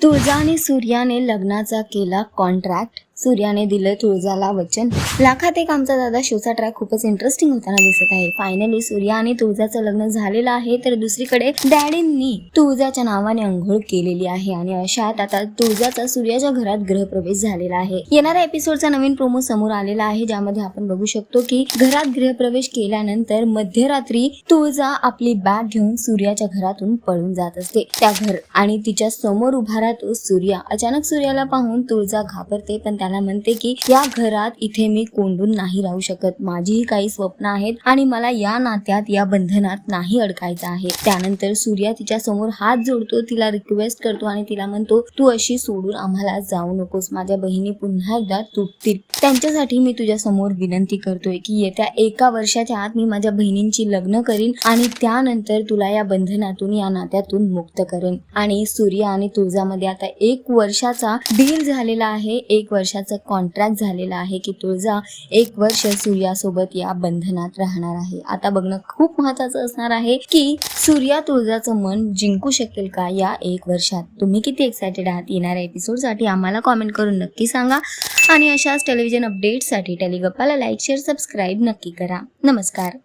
तुळजा आणि सूर्याने लग्नाचा केला कॉन्ट्रॅक्ट सूर्याने दिलं तुळजाला वचन. लाखात एक आमचा दादा शोचा ट्रॅक खूपच इंटरेस्टिंग होताना दिसत आहे. फायनली सूर्या आणि तुळजाचं लग्न झालेलं आहे तर दुसरीकडे डॅडींनी तुळजाच्या नावाने अंघोळ केलेली आहे आणि अशात आता तुळजाचा सूर्याच्या घरात गृहप्रवेश झालेला आहे. येणाऱ्या एपिसोडचा नवीन प्रोमो समोर आलेला आहे ज्यामध्ये आपण बघू शकतो की घरात गृहप्रवेश केल्यानंतर मध्यरात्री तुळजा आपली बॅग घेऊन सूर्याच्या घरातून पळून जात असते. त्या घर आणि तिच्या समोर उभा राहतो सूर्या. अचानक सूर्याला पाहून तुळजा घाबरते पण त्या त्याला म्हणते की या घरात इथे मी कोंडून नाही राहू शकत. माझीही काही स्वप्न आहेत आणि मला या नात्यात या बंधनात नाही अडकायचं आहे. त्यानंतर सूर्या तिच्या समोर हात जोडतो तिला रिक्वेस्ट करतो आणि तिला म्हणतो तू अशी सोडून आम्हाला जाऊ नकोस. माझ्या बहिणी पुन्हा एकदा तुटतील. त्यांच्यासाठी मी तुझ्या समोर विनंती करतोय की येत्या एका वर्षाच्या आत मी माझ्या बहिणींची लग्न करीन आणि त्यानंतर तुला या बंधनातून या नात्यातून मुक्त करेन. आणि सूर्या आणि तुळजामध्ये आता एक वर्षाचा डील झालेला आहे. एक वर्षाचं कॉन्ट्रॅक्ट झालेलं आहे की तुळजा एक वर्ष सूर्यासोबत या बंधनात राहणार आहे. आता बघणं खूप महत्वाचं असणार आहे की सूर्या तुळजाचं मन जिंकू शकेल का या एक वर्षात? तुम्ही किती एक्सायटेड आहात? येणाऱ्या एपिसोडसाठी आम्हाला कॉमेंट करून नक्की सांगा. आणि अशाच टेलिव्हिजन अपडेटसाठी टेलिगप्पाला लाईक शेअर सबस्क्राईब नक्की करा. नमस्कार.